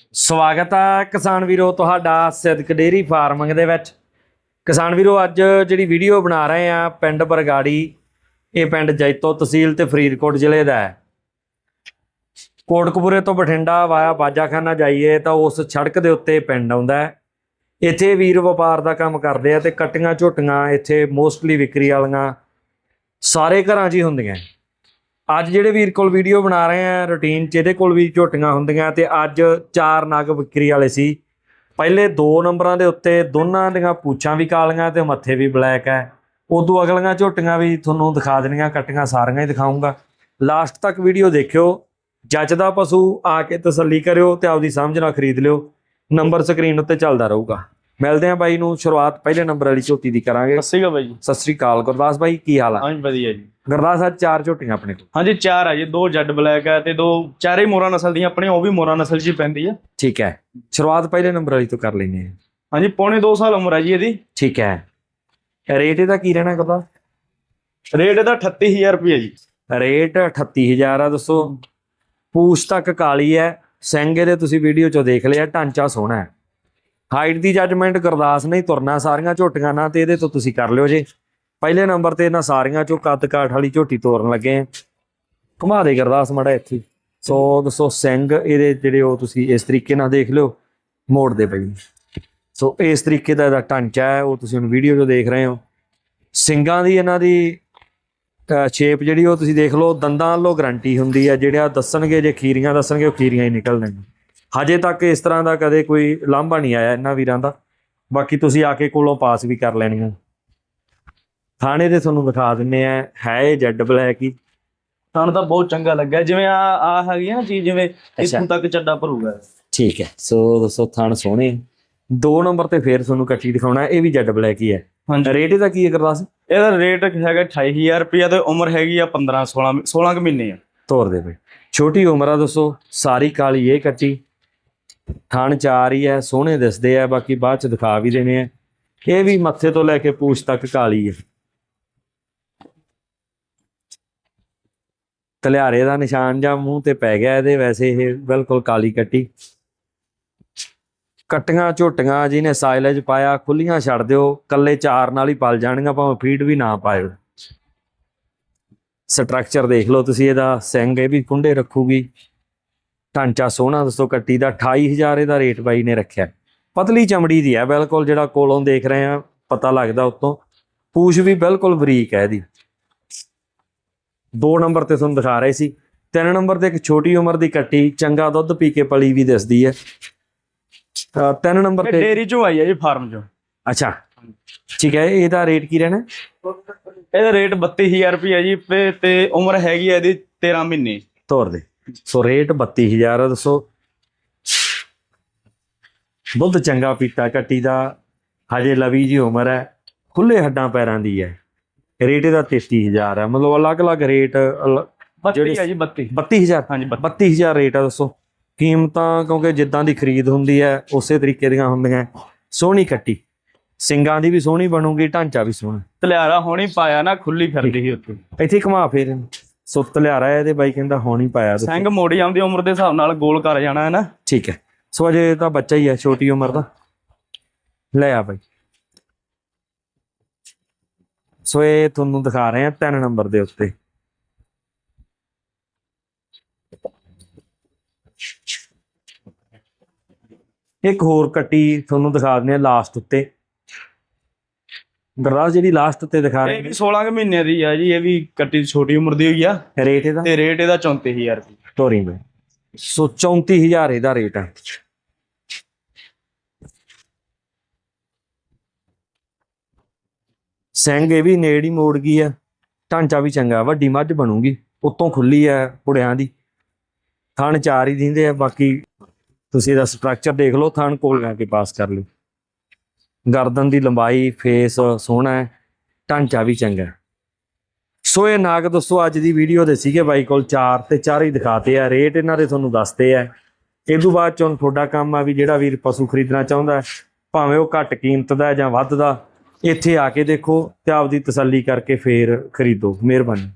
ਸਵਾਗਤ ਹੈ ਕਿਸਾਨ ਵੀਰੋ ਤੁਹਾਡਾ ਸਿੱਧਕ ਡੇਰੀ ਫਾਰਮਿੰਗ ਦੇ ਵਿੱਚ। ਕਿਸਾਨ ਵੀਰੋ, ਅੱਜ ਜਿਹੜੀ ਵੀਡੀਓ ਬਣਾ ਰਹੇ ਆ ਪਿੰਡ ਬਰਗਾੜੀ, ਇਹ ਪਿੰਡ ਜੈਤੋ ਤਹਿਸੀਲ ਤੇ ਫਰੀਦਕੋਟ ਜ਼ਿਲ੍ਹੇ ਦਾ ਹੈ। ਕੋਟਕਪੂਰੇ ਤੋਂ ਬਠਿੰਡਾ ਵਾਇਆ ਬਾਜਾਖਾਨਾ ਜਾਈਏ ਤਾਂ ਉਸ ਸੜਕ ਦੇ ਉੱਤੇ ਪਿੰਡ ਆਉਂਦਾ ਹੈ। ਇੱਥੇ ਵੀਰ ਵਪਾਰ ਦਾ ਕੰਮ ਕਰਦੇ ਆ ਤੇ ਕਟੀਆਂ ਝੋਟੀਆਂ ਇੱਥੇ ਮੋਸਟਲੀ ਵਿਕਰੀ ਵਾਲੀਆਂ ਸਾਰੇ ਘਰਾਂ 'ਚ ਹੀ ਹੁੰਦੀਆਂ। ਅੱਜ ਜਿਹੜੇ ਵੀਰ ਕੋਲ ਵੀਡੀਓ ਬਣਾ ਰਹੇ ਆ ਰੁਟੀਨ ਚ ਇਹਦੇ ਕੋਲ ਵੀ ਝੋਟੀਆਂ ਹੁੰਦੀਆਂ ਤੇ ਅੱਜ ਚਾਰ ਨਗ ਵਿਕਰੀ ਵਾਲੇ ਸੀ। ਪਹਿਲੇ ਦੋ ਨੰਬਰਾਂ ਦੇ ਉੱਤੇ ਦੋਨਾਂ ਦੀਆਂ ਪੂਛਾਂ ਵੀ ਕਾਲੀਆਂ ਤੇ ਮੱਥੇ ਵੀ ਬਲੈਕ ਹੈ ਉਦੋਂ ਅਗਲੀਆਂ ਝੋਟੀਆਂ ਵੀ ਤੁਹਾਨੂੰ ਦਿਖਾ ਦੇਣੀਆਂ, ਕੱਟੀਆਂ ਸਾਰੀਆਂ ਹੀ ਦਿਖਾਉਂਗਾ। ਲਾਸਟ ਤੱਕ ਵੀਡੀਓ ਦੇਖਿਓ ਜੱਜਦਾ ਪਸ਼ੂ ਆ ਕੇ ਤਸੱਲੀ ਕਰਿਓ ਤੇ ਆਪਦੀ ਸਮਝ ਨਾਲ ਖਰੀਦ ਲਿਓ। ਨੰਬਰ ਸਕਰੀਨ ਉੱਤੇ ਚੱਲਦਾ ਰਹੂਗਾ। ਮਿਲਦੇ ਆ ਬਾਈ ਨੂੰ ਸ਼ੁਰੂਆਤ ਪਹਿਲੇ ਨੰਬਰ ਵਾਲੀ ਝੋਟੀ ਦੀ ਕਰਾਂਗੇ। ਸਤਿ ਸ਼੍ਰੀ ਅਕਾਲ ਬਾਈ ਜੀ। ਸਤਿ ਸ੍ਰੀ ਅਕਾਲ ਗੁਰਦਾਸ ਬਾਈ ਕੀ ਹਾਲ ਆ? ਹਾਂਜੀ ਵਧੀਆ ਜੀ। ਗੁਰਦਾਸ ਅੱਜ ਚਾਰ ਝੋਟੀਆਂ ਆਪਣੇ ਕੋਲ। ਹਾਂਜੀ ਚਾਰ ਆ ਜੀ ਦੋ ਜੱਡ ਬਲੈਕ ਆ ਤੇ ਦੋ ਚਾਰੇ ਮੋਰਾ ਨਸਲ ਦੀਆਂ ਆਪਣੀਆਂ ਉਹ ਵੀ ਮੋਰਾ ਨਸਲ 'ਚ ਪੈਂਦੀ ਆ। ਠੀਕ ਹੈ। ਸ਼ੁਰੂਆਤ ਪਹਿਲੇ ਨੰਬਰ ਵਾਲੀ ਤੋਂ ਕਰ ਲੈਂਦੇ ਹਾਂ। ਹਾਂਜੀ ਪੌਣੇ 2 ਸਾਲ ਉਮਰ ਆ ਜੀ ਇਹਦੀ। ਠੀਕ ਹੈ। ਰੇਟ ਇਹਦਾ ਕੀ ਰਹਿਣਾ ਕਦਾ ਰੇਟ ਇਹਦਾ 38000 ਰੁਪਏ ਜੀ। ਰੇਟ 38000 ਆ ਦੱਸੋ। ਪੂਛ ਤੱਕ ਕਾਲੀ ਹੈ। ਸਿੰਘ ਇਹਦੇ ਤੁਸੀਂ ਵੀਡੀਓ ਚੋਂ ਦੇਖ ਲਿਆ ਢਾਂਚਾ ਸੋਹਣਾ ਹੈ। ਹਾਈਟ ਦੀ ਜੱਜਮੈਂਟ ਗੁਰਦਾਸ ਨਹੀਂ ਤੁਰਨਾ ਸਾਰੀਆਂ ਝੋਟੀਆਂ ਨਾਲ ਤੇ ਇਹਦੇ ਤੋਂ ਤੁਸੀਂ ਕਰ ਲਿਓ ਜੇ। ਪਹਿਲੇ ਨੰਬਰ ਤੇ ਇਹਨਾਂ ਸਾਰੀਆਂ ਚੋਂ ਕੱਦ ਕਾਠ ਵਾਲੀ ਝੋਟੀ ਤੋਰਨ ਲੱਗੇ ਆ। ਘੁਮਾ ਦੇ ਗੁਰਦਾਸ ਮੜਾ ਇੱਥੇ। ਸੋ ਦੱਸੋ ਸਿੰਘ, ਇਹਦੇ ਜਿਹੜੇ ਉਹ ਤੁਸੀਂ ਇਸ ਤਰੀਕੇ ਨਾਲ ਦੇਖ ਲਿਓ ਮੋੜ ਦੇ ਪਈ ਸੋ ਇਸ ਤਰੀਕੇ ਦਾ ਇਹਦਾ ਢਾਂਚਾ ਹੈ, ਉਹ ਤੁਸੀਂ ਹੁਣ ਵੀਡੀਓ 'ਚ ਦੇਖ ਰਹੇ ਹੋ। ਸਿੰਘਾਂ ਦੀ ਇਹਨਾਂ ਦੀ ਸ਼ੇਪ ਜਿਹੜੀ ਉਹ ਤੁਸੀਂ ਦੇਖ ਲਓ, ਦੰਦਾਂ ਵੱਲੋਂ ਗਰੰਟੀ ਹੁੰਦੀ ਹੈ ਜਿਹੜਾ ਦੱਸਣਗੇ, ਜੇ ਖੀਰੀਆਂ ਦੱਸਣਗੇ, ਉਹ ਖੀਰੀਆਂ ਹੀ ਨਿਕਲਣਗੀਆਂ। ਹਜੇ ਤੱਕ ਇਸ ਤਰ੍ਹਾਂ ਦਾ ਕਦੇ ਕੋਈ ਲਾਂਭਾ ਨਹੀਂ ਆਇਆ ਇਹਨਾਂ ਵੀਰਾਂ ਦਾ। ਬਾਕੀ ਤੁਸੀਂ ਆ ਕੇ ਕੋਲੋਂ ਪਾਸ ਵੀ ਕਰ ਲੈਣੀਆਂ ਥਾਣੇ ਦੇ ਤੁਹਾਨੂੰ ਦਿਖਾ ਦਿੰਨੇ ਆ ਹੈ ਇਹ ਜੈਡ ਬਲੈਕ ਹੀ। ਸਾਨੂੰ ਤਾਂ ਬਹੁਤ ਚੰਗਾ ਲੱਗਾ ਜਿਵੇਂ ਆ ਆ ਹੈਗੀ ਨਾ ਚੀਜ਼ ਜਿਵੇਂ। ਇੱਥੋਂ ਤੱਕ ਚੱਡਾ ਭਰੂਗਾ। ਠੀਕ ਹੈ। ਸੋ ਦੱਸੋ ਥਣ ਸੋਹਣੇ ਦੋ ਨੰਬਰ ਤੇ ਫੇਰ ਤੁਹਾਨੂੰ ਕੱਟੀ ਦਿਖਾਉਣਾ ਇਹ ਵੀ ਜੈਡ ਬਲੈਕ ਹੀ ਹੈ। ਹਾਂਜੀ। ਰੇਟ ਇਹਦਾ ਕੀ ਹੈ ਗੁਰਦਾਸ? ਇਹਦਾ ਰੇਟ ਹੈਗਾ 28000 ਰੁਪਏ ਤੇ ਉਮਰ ਹੈਗੀ ਆ 15 16 16 ਕੁ ਮਹੀਨੇ ਆ। ਤੋਰ ਦੇ ਬਈ। ਛੋਟੀ ਉਮਰ ਆ ਦੱਸੋ। ਸਾਰੀ ਕਾਲੀ ਇਹ ਕੱਟੀ ਥਣ ਚਾਰ ਹੀ ਹੈ, ਸੋਹਣੇ ਦਿਸਦੇ ਆ, ਬਾਕੀ ਬਾਅਦ ਚ ਦਿਖਾ ਵੀ ਦੇਣੇ ਆ। ਇਹ ਵੀ ਮੱਥੇ ਤੋਂ ਲੈ ਕੇ ਪੂਛ ਤੱਕ ਕਾਲੀ ਹੈ ਕਲਿਆਰੇ ਦਾ ਨਿਸ਼ਾਨ ਜਾਂ ਮੂੰਹ ਤੇ ਪੈ ਗਿਆ ਇਹਦੇ, ਵੈਸੇ ਇਹ ਬਿਲਕੁਲ ਕਾਲੀ ਕੱਟੀ। ਕੱਟੀਆਂ ਝੋਟੀਆਂ ਜਿਹਨੇ ਸਾਇਲਜ ਪਾਇਆ, ਖੁੱਲੀਆਂ ਛੱਡ ਦਿਓ ਕੱਲੇ ਚਾਰ ਨਾਲ ਹੀ ਪਲ ਜਾਣਗੀਆਂ ਭਾਵੇਂ ਫੀਡ ਵੀ ਨਾ ਪਾਇਓ। ਸਟਰਕਚਰ ਦੇਖ ਲਓ ਤੁਸੀਂ ਇਹਦਾ ਸਿੰਗ ਇਹ ਵੀ ਕੁੰਡੇ ਰੱਖੂਗੀ। ਢਾਂਚਾ ਸੋਹਣਾ ਦੱਸੋ ਕੱਟੀ ਦਾ 28000 ਇਹਦਾ ਰੇਟ ਬਾਈ ਨੇ ਰੱਖਿਆ। ਪਤਲੀ ਚਮੜੀ ਦੀ ਹੈ ਬਿਲਕੁਲ ਜਿਹੜਾ ਕੋਲੋਂ ਦੇਖ ਰਹੇ ਆ ਪਤਾ ਲੱਗਦਾ ਉਤੋਂ। ਪੂਛ ਵੀ ਬਿਲਕੁਲ ਬਰੀਕ ਹੈ ਇਹਦੀ। ਦੋ ਨੰਬਰ ਤੇ ਤੁਹਾਨੂੰ ਦਿਖਾ ਰਹੇ ਸੀ। ਤਿੰਨ ਨੰਬਰ ਤੇ ਇੱਕ ਛੋਟੀ ਉਮਰ ਦੀ ਕੱਟੀ ਚੰਗਾ ਦੁੱਧ ਪੀ ਕੇ ਪਲੀ ਵੀ ਦਿਸਦੀ ਹੈ। ਤਿੰਨ ਨੰਬਰ ਤੇ ਡੇਰੀ ਚੋਂ ਆਈ ਆ ਜੀ ਫਾਰਮ ਚੋਂ। ਅੱਛਾ। ਠੀਕ ਹੈ ਇਹਦਾ ਰੇਟ ਕੀ ਰਹਿਣਾ? ਇਹਦਾ ਰੇਟ 32000 ਰੁਪਏ ਜੀ ਤੇ- ਉਮਰ ਹੈਗੀ ਆ ਇਹਦੀ 13 ਮਹੀਨੇ। ਤੋਰ ਦੇ। ਸੋ ਰੇਟ 32000 ਆ ਦੱਸੋ। ਦੁੱਧ ਚੰਗਾ ਪੀਤਾ ਕੱਟੀ ਦਾ। ਹਜੇ ਲਵੀ ਜੀ ਉਮਰ ਹੈ ਖੁੱਲੇ ਹੱਡਾਂ ਪੈਰਾਂ ਦੀ ਹੈ। ਰੇਟ ਇਹਦਾ 33000 ਹੈ ਮਤਲਬ ਅਲੱਗ-ਅਲੱਗ ਰੇਟ ਅਲ- 32 ਆ ਜੀ 32 32000 ਹਾਂਜੀ 32 32000 ਰੇਟ ਆ ਦੱਸੋ। ਕੀਮਤਾਂ ਕਿਉਂਕਿ ਜਿੱਦਾਂ ਦੀ ਖਰੀਦ ਹੁੰਦੀ ਹੈ ਉਸੇ ਤਰੀਕੇ ਦੀਆਂ ਹੁੰਦੀਆਂ। ਸੋਹਣੀ ਕੱਟੀ ਸਿੰਗਾਂ ਦੀ ਵੀ ਸੋਹਣੀ ਬਣੂਗੀ ਢਾਂਚਾ ਵੀ ਸੋਹਣਾ। ਤਲਿਆਰਾ ਹੋਣੀ ਪਾਇਆ ਨਾ ਖੁੱਲੀ ਫਿਰਦੀ ਸੀ ਉੱਥੇ। ਇੱਥੇ ਘੁਮਾ ਫੇਰ। ਸੁੱਤ ਲਿਆਰਾ ਇਹਦੇ ਬਾਈ ਕਹਿੰਦਾ ਹੁਣ ਪਾਇਆ। ਸਿੰਘ ਮੋੜੀ ਆਉਂਦੀ ਉਮਰ ਦੇ ਹਿਸਾਬ ਨਾਲ ਗੋਲ ਕਰ ਜਾਣਾ ਹੈ ਨਾ। ਠੀਕ ਹੈ। ਸੋ ਅਜੇ ਤਾਂ ਬੱਚਾ ਹੀ ਹੈ ਛੋਟੀ ਉਮਰ ਦਾ। ਲੈ ਆ ਬਾਈ। ਸੋ ਇਹ ਤੁਹਾਨੂੰ ਦਿਖਾ ਰਹੇ ਆ ਤਿੰਨ ਨੰਬਰ ਦੇ ਉੱਤੇ। ਇੱਕ ਹੋਰ ਕੱਟੀ ਤੁਹਾਨੂੰ ਦਿਖਾ ਦਿੰਦੇ ਆ ਲਾਸਟ ਉੱਤੇ। ਗਰਦਾਸ ਜਿਹੜੀ ਲਾਸਟ ਉੱਤੇ ਦਿਖਾ ਇਹ ਰਹੇ ਵੀ 16 ਕੁ ਮਹੀਨੇ ਦੀ ਆ ਜੀ ਇਹ ਵੀ ਕੱਟੀ ਛੋਟੀ ਉਮਰ ਦੀ ਹੋਈ ਆ। ਨੇ ਰੇਟ ਇਹਦਾ? ਤੇ ਰੇਟ ਇਹਦਾ 34000 ਰੁਪਏ। ਤੋਰੀ ਬਈ। ਸੋ 34000 ਇਹਦਾ ਰੇਟ ਹੈ ਸਿੰਘ ਇਹ ਵੀ ਨੇੜ ਹੀ ਮੋੜ ਗਈ ਹੈ ਢਾਂਚਾ ਵੀ ਚੰਗਾ ਵੱਡੀ ਮੱਝ ਬਣੂਗੀ। ਉੱਤੋਂ ਖੁੱਲੀ ਹੈ ਪੁੜਿਆਂ ਦੀ। ਥਣ ਚਾਰ ਹੀ ਦਿੰਦੇ ਆ ਬਾਕੀ ਤੁਸੀਂ ਇਹਦਾ ਸਟਰਕਚਰ ਦੇਖ ਲਓ ਥਣ ਕੋਲ ਲਾ ਕੇ ਪਾਸ ਕਰ ਲਿਓ। ਗਰਦਨ ਦੀ ਲੰਬਾਈ ਫੇਸ ਸੋਹਣਾ ਹੈ, ਢਾਂਚਾ ਵੀ ਚੰਗਾ ਸੋ ਇਹ ਨਾਗ ਦੋਸਤੋ, ਅੱਜ ਦੀ ਵੀਡੀਓ ਦੇ ਸੀਗੇ ਬਾਈ ਕੋਲ ਚਾਰ ਤੇ ਚਾਰ ਹੀ ਦਿਖਾਤੇ ਆ। ਰੇਟ ਇਹਨਾਂ ਦੇ ਤੁਹਾਨੂੰ ਦੱਸਦੇ ਆ। ਇਹ ਤੋਂ ਬਾਅਦ ਚੋਂ ਤੁਹਾਡਾ ਕੰਮ ਆ ਵੀ ਜਿਹੜਾ ਵੀਰ ਪਸ਼ੂ ਖਰੀਦਣਾ ਚਾਹੁੰਦਾ ਭਾਵੇਂ ਉਹ ਘੱਟ ਕੀਮਤ ਦਾ ਜਾਂ ਵੱਧ ਦਾ, ਇੱਥੇ ਆ ਕੇ ਦੇਖੋ ਤੇ ਆਪਦੀ ਤਸੱਲੀ ਕਰਕੇ ਫੇਰ ਖਰੀਦੋ। ਮਿਹਰਬਾਨੀ।